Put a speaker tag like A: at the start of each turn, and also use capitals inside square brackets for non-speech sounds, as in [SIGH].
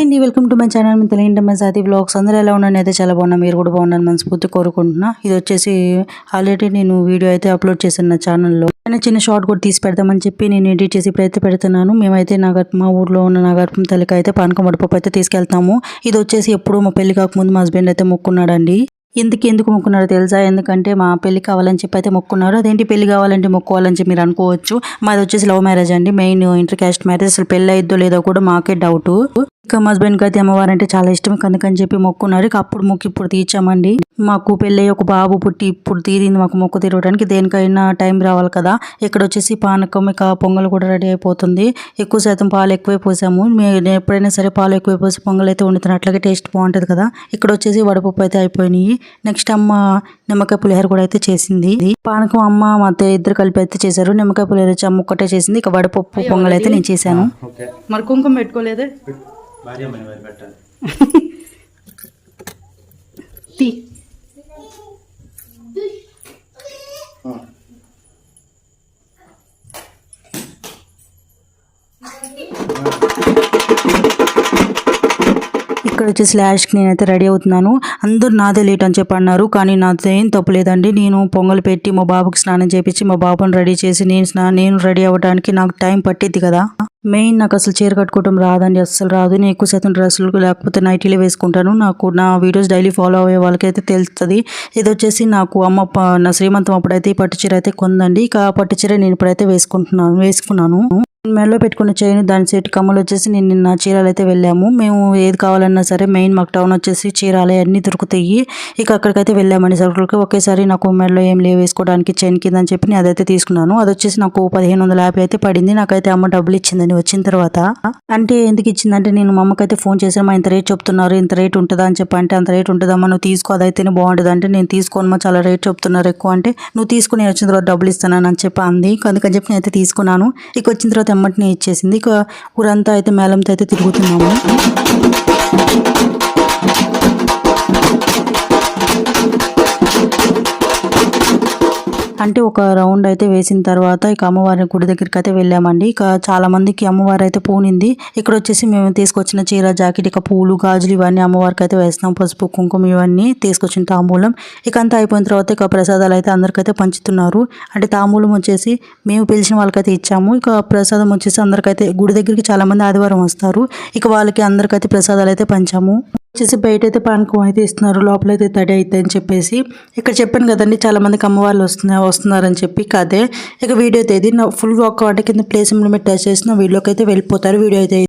A: Hi అండి. Welcome to my channel మీ తెలియండి మా సాతి బ్లాగ్స్ అందరూ ఎలా ఉన్నాను అయితే చాలా బాగున్నా. మీరు కూడా బాగున్నాను మనస్ఫూర్తి కోరుకుంటున్నా. ఇది వచ్చేసి ఆల్రెడీ నేను వీడియో అయితే అప్లోడ్ చేశాను నా ఛానల్లో. నేను చిన్న షార్ట్ కూడా తీసి పెడదామని చెప్పి నేను ఎడిట్ చేసి ఇప్పుడైతే పెడుతున్నాను. మేమైతే నాగర్ మా ఊర్లో ఉన్న నాగర్పం తల్లికి అయితే పానకం వడపప్పు అయితే తీసుకెళ్తాము. ఇది వచ్చేసి ఎప్పుడు మా పెళ్ళి కాకముందు మా హస్బెండ్ అయితే మొక్కున్నాడండి. ఎందుకు ఎందుకు మొక్కున్నారో తెలుసా? ఎందుకంటే మా పెళ్ళి కావాలని చెప్పి అయితే మొక్కున్నారు. అదేంటి పెళ్ళి కావాలంటే మొక్కుకోవాలని చెప్పి మీరు అనుకోవచ్చు. మాది వచ్చేసి లవ్ మ్యారేజ్ అండి. Main inter caste marriage. అసలు పెళ్ళి అయిద్దో లేదో కూడా మాకే డౌట్. ఇక మా హస్బెండ్కి అయితే అమ్మవారు అంటే చాలా ఇష్టం. అందుకని చెప్పి మొక్కున్నారు. ఇక అప్పుడు మొక్కి ఇప్పుడు తీర్చామండి. మాకు పెళ్ళి ఒక బాబు పుట్టి ఇప్పుడు తీరింది మాకు మొక్కు తీరడానికి దేనికైనా టైం రావాలి కదా. ఇక్కడ వచ్చేసి పానకం ఇక పొంగల్ కూడా రెడీ అయిపోతుంది. ఎక్కువ శాతం పాలు ఎక్కువే పోసాము. మేము ఎప్పుడైనా సరే పాలు ఎక్కువ పోసి పొంగల్ అయితే వండుతున్నా అట్లాగే టేస్ట్ బాగుంటుంది కదా. ఇక్కడ వచ్చేసి వడపప్పు అయితే అయిపోయినాయి. నెక్స్ట్ అమ్మ నిమ్మకాయ పులిహోర కూడా అయితే చేసింది. పానకం అమ్మ మా అత్తయ్య ఇద్దరు కలిపి అయితే చేశారు. నిమ్మకాయ పులిహోర వచ్చి అమ్మ ఒక్కటే చేసింది. ఇక వడపప్పు పొంగల్ అయితే నేను చేశాను. మరి కుంకుమ పెట్టుకోలేదే?
B: భార్య మని పెట్టాలి. [LAUGHS]
A: తీ. ఇక్కడ వచ్చేసి లాస్ట్కి నేనైతే రెడీ అవుతున్నాను. అందరూ నాదే లేట్ అని చెప్పి అన్నారు కానీ నాదేం తప్పు లేదండి. నేను పొంగల్ పెట్టి మా బాబుకి స్నానం చేపించి మా బాబుని రెడీ చేసి నేను నేను రెడీ అవ్వడానికి నాకు టైం పట్టిద్ది కదా. మెయిన్ నాకు అసలు చీర కట్టుకోవడం రాదండి అసలు రాదు. నేను ఎక్కువ శాతం డ్రెస్సులు లేకపోతే నైటీలే వేసుకుంటాను. నాకు నా వీడియోస్ డైలీ ఫాలో అయ్యే వాళ్ళకైతే తెలుస్తుంది. ఇది వచ్చేసి నాకు అమ్మ ప- నా శ్రీమంతం అప్పుడైతే ఈ పట్టు చీర అయితే కొందండి. ఇక ఆ పట్టు చీర నేను ఇప్పుడైతే వేసుకుంటున్నాను వేసుకున్నాను. మెడలో పెట్టుకున్న చైన్ దాని సెట్ కమ్మలు వచ్చేసి నేను నిన్న చీరాలు అయితే వెళ్ళాము. మేము ఏది కావాలన్నా సరే మెయిన్ మాకు టౌన్ వచ్చేసి చీరాలే అన్నీ దొరుకుతాయి. ఇక అక్కడికైతే వెళ్ళామండి సరుకులకి. ఒకేసారి నాకు మెడలో ఏం లేవు వేసుకోవడానికి చైన్ కింద అని చెప్పి నేను అదైతే తీసుకున్నాను. అది వచ్చేసి నాకు పదిహేను వందల యాభై అయితే పడింది. నాకైతే అమ్మ డబ్బులు ఇచ్చిందని వచ్చిన తర్వాత. అంటే ఎందుకు ఇచ్చిందంటే నేను మా అమ్మకైతే ఫోన్ చేసాను మా ఇంత రేట్ చెప్తున్నారు ఇంత రేట్ ఉంటుందా? అని చెప్పి అంటే అంత రేట్ ఉంటుందమ్మా నువ్వు తీసుకో అదైతేనే బాగుంటుంది. అంటే నేను తీసుకోనమ్మా చాలా రేట్ చెప్తున్నారు ఎక్కువ. అంటే నువ్వు తీసుకుని వచ్చిన తర్వాత డబ్బులు ఇస్తానని అని చెప్పి అంది. అందుకని చెప్పి నేనైతే తీసుకున్నాను. ఇక వచ్చిన తర్వాత ఎమ్మటినే ఇచ్చేసింది. ఇక ఊరంతా అయితే మేళంతో అయితే తిరుగుతున్నాము. అంటే ఒక రౌండ్ అయితే వేసిన తర్వాత ఇక అమ్మవారి గుడి దగ్గరికి అయితే వెళ్ళామండి. ఇక చాలా మందికి అమ్మవారు అయితే పూనింది. ఇక్కడ వచ్చేసి మేము తీసుకొచ్చిన చీర జాకెట్ ఇక పూలు గాజులు ఇవన్నీ అమ్మవారికి అయితే వేస్తున్నాం పసుపు కుంకుమ ఇవన్నీ తీసుకొచ్చిన తాంబూలం. ఇక అంతా అయిపోయిన తర్వాత ఇక ప్రసాదాలు అయితే అందరికైతే పంచుతున్నారు. అంటే తాంబూలం వచ్చేసి మేము పిలిచిన వాళ్ళకైతే ఇచ్చాము. ఇక ప్రసాదం వచ్చేసి అందరికైతే గుడి దగ్గరికి చాలా మంది ఆదివారం వస్తారు. ఇక వాళ్ళకి అందరికైతే ప్రసాదాలు అయితే పంచాము. వచ్చేసి బయట అయితే పానకం అయితే ఇస్తున్నారు లోపలైతే తడి అయితే అని చెప్పేసి. ఇక్కడ చెప్పాను కదండి చాలా మందికి అమ్మవాళ్ళు వస్తున్నా వస్తున్నారని చెప్పి కాదే. ఇక వీడియో అయితే ఇది నా ఫుల్ ఒక వాటి కింద ప్లేస్ లిమిట్ టచ్ చేసిన వీడియోకి అయితే వెళ్ళిపోతారు వీడియో అయితే